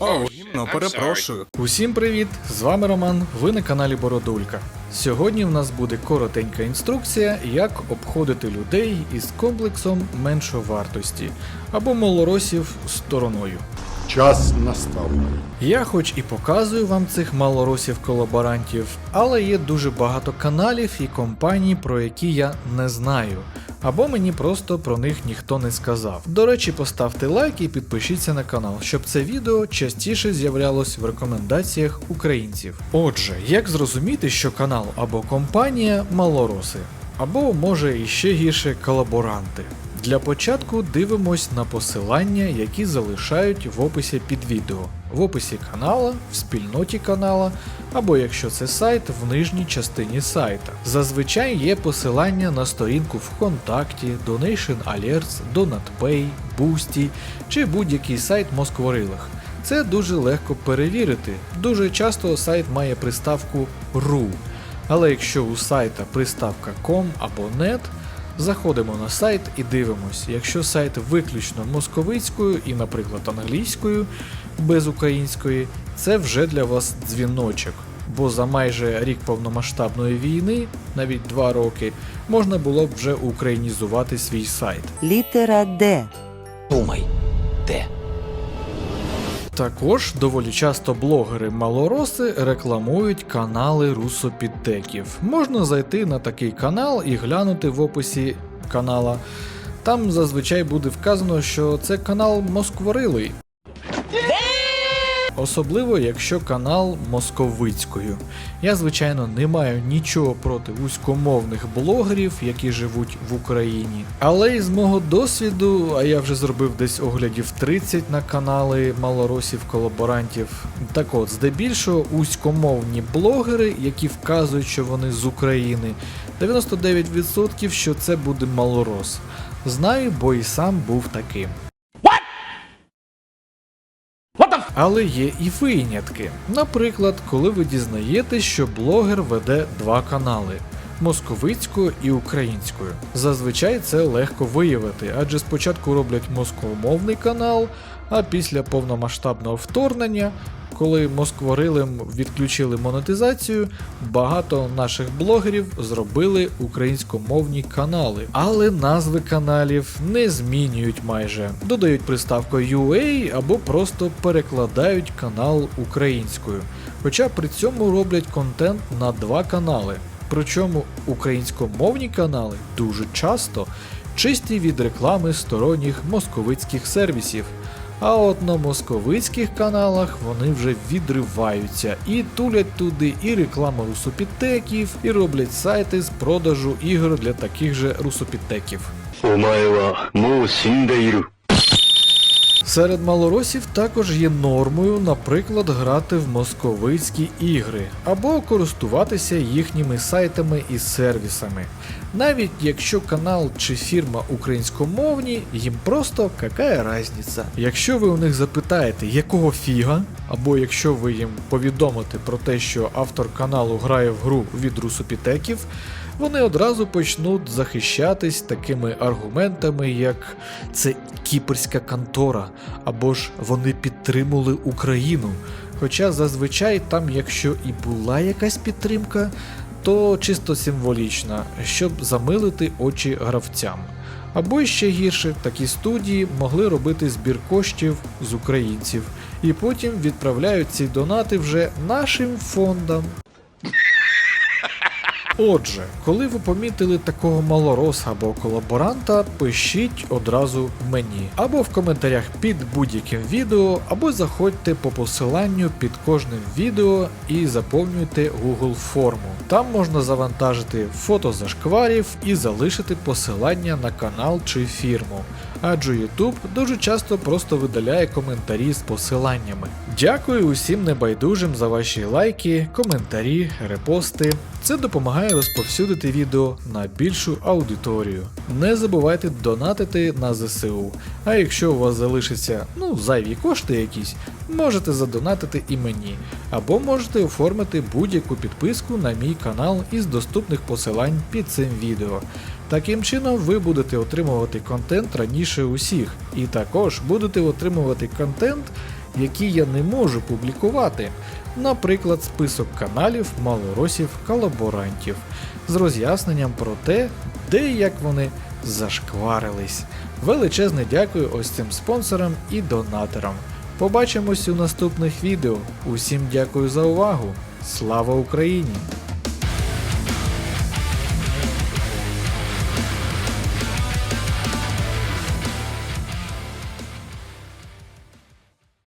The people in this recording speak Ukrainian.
О, гімно, перепрошую. Усім привіт! З вами Роман, ви на каналі Бородулька. Сьогодні в нас буде коротенька інструкція, як обходити людей із комплексом меншовартості або малоросів стороною. Час настав. Я хоч і показую вам цих малоросів-колаборантів, але є дуже багато каналів і компаній, про які я не знаю. Або мені просто про них ніхто не сказав. До речі, поставте лайк і підпишіться на канал, щоб це відео частіше з'являлось в рекомендаціях українців. Отже, як зрозуміти, що канал або компанія малороси, або може іще гірше колаборанти. Для початку дивимось на посилання, які залишають в описі під відео, в описі канала, в спільноті канала, або якщо це сайт, в нижній частині сайта. Зазвичай є посилання на сторінку ВКонтакті, Donation Alerts, DonatPay, Boosty чи будь-який сайт Москворилах. Це дуже легко перевірити. Дуже часто сайт має приставку RU. Але якщо у сайта приставка com або net, Заходимо на сайт і дивимось. Якщо сайт виключно московицькою і, наприклад, англійською без української, це вже для вас дзвіночок. Бо за майже рік повномасштабної війни, навіть два роки, можна було б вже українізувати свій сайт. Літера Д. Думай, де? Також доволі часто блогери малороси рекламують канали русопідтеків. Можна зайти на такий канал і глянути в описі канала. Там зазвичай буде вказано, що це канал Москворилий. Особливо, якщо канал московицькою. Я, звичайно, не маю нічого проти вузькомовних блогерів, які живуть в Україні. Але із мого досвіду, а я вже зробив десь оглядів 30 на канали малоросів-колаборантів. Так от, здебільшого вузькомовні блогери, які вказують, що вони з України, 99% що це буде малорос. Знаю, бо і сам був таким. Але є і винятки. Наприклад, коли ви дізнаєтесь, що блогер веде два канали. Московицькою і українською. Зазвичай це легко виявити, адже спочатку роблять москомовний канал, а після повномасштабного вторгнення, коли москворилим відключили монетизацію, багато наших блогерів зробили українськомовні канали, але назви каналів не змінюють майже. Додають приставку UA або просто перекладають канал українською. Хоча при цьому роблять контент на два канали. Причому українськомовні канали дуже часто чисті від реклами сторонніх московицьких сервісів. А от на московицьких каналах вони вже відриваються і тулять туди і рекламу русопідтеків, і роблять сайти з продажу ігор для таких же русопідтеків. Серед малоросів також є нормою, наприклад, грати в московицькі ігри або користуватися їхніми сайтами і сервісами. Навіть якщо канал чи фірма українськомовні, їм просто какая разниця. Якщо ви у них запитаєте, якого фіга, або якщо ви їм повідомите про те, що автор каналу грає в гру від русопітеків, вони одразу почнуть захищатись такими аргументами, як це кіперська контора, або ж вони підтримали Україну. Хоча зазвичай там, якщо і була якась підтримка, то чисто символічна, щоб замилити очі гравцям. Або ще гірше, такі студії могли робити збір коштів з українців і потім відправляють ці донати вже нашим фондам. Отже, коли ви помітили такого малороса або колаборанта, пишіть одразу мені, або в коментарях під будь-яким відео, або заходьте по посиланню під кожним відео і заповнюйте Google форму. Там можна завантажити фото зашкварів і залишити посилання на канал чи фірму. Адже YouTube дуже часто просто видаляє коментарі з посиланнями. Дякую усім небайдужим за ваші лайки, коментарі, репости. Це допомагає розповсюдити відео на більшу аудиторію. Не забувайте донатити на ЗСУ. А якщо у вас залишиться ну зайві кошти якісь, можете задонатити і мені, або можете оформити будь-яку підписку на мій канал із доступних посилань під цим відео. Таким чином ви будете отримувати контент раніше усіх, і також будете отримувати контент, які я не можу публікувати. Наприклад, список каналів малоросів колаборантів з роз'ясненням про те, де і як вони зашкварились. Величезне дякую ось цим спонсорам і донаторам. Побачимось у наступних відео. Усім дякую за увагу. Слава Україні!